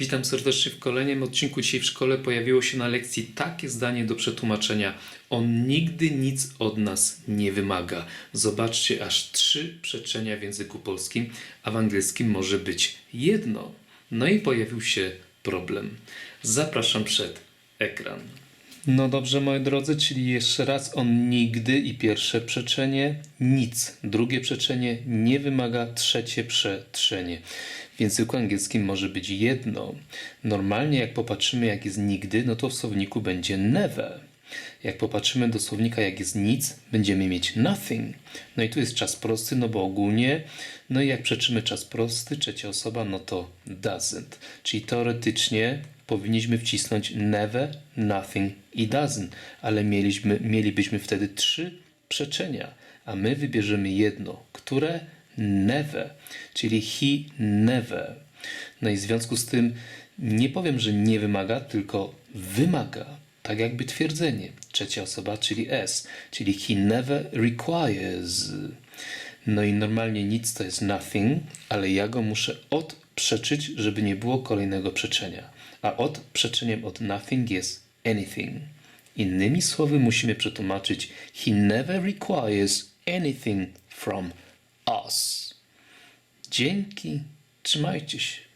Witam serdecznie w kolejnym odcinku. Dzisiaj w szkole pojawiło się na lekcji takie zdanie do przetłumaczenia. On nigdy nic od nas nie wymaga. Zobaczcie, aż trzy przeczenia w języku polskim, a w angielskim może być jedno. No i pojawił się problem. Zapraszam przed ekran. No dobrze, moi drodzy, czyli jeszcze raz on nigdy i pierwsze przeczenie nic. Drugie przeczenie nie wymaga, trzecie przetrzenie. W języku angielskim może być jedno. Normalnie jak popatrzymy jak jest nigdy, no to w słowniku będzie never. Jak popatrzymy do słownika jak jest nic, będziemy mieć nothing. No i tu jest czas prosty, no bo ogólnie, no i jak przeczymy czas prosty, trzecia osoba, no to doesn't. Czyli teoretycznie powinniśmy wcisnąć never, nothing i doesn't, ale mieliśmy, mielibyśmy wtedy trzy przeczenia, a my wybierzemy jedno, które never, czyli he never. No i w związku z tym nie powiem, że nie wymaga, tylko wymaga. Tak jakby twierdzenie. Trzecia osoba, czyli S, czyli he never requires. No i normalnie nic to jest nothing, ale ja go muszę odprzeczyć, żeby nie było kolejnego przeczenia. A od przeczeniem od nothing jest anything. Innymi słowy musimy przetłumaczyć he never requires anything from us. Dzięki, trzymajcie się.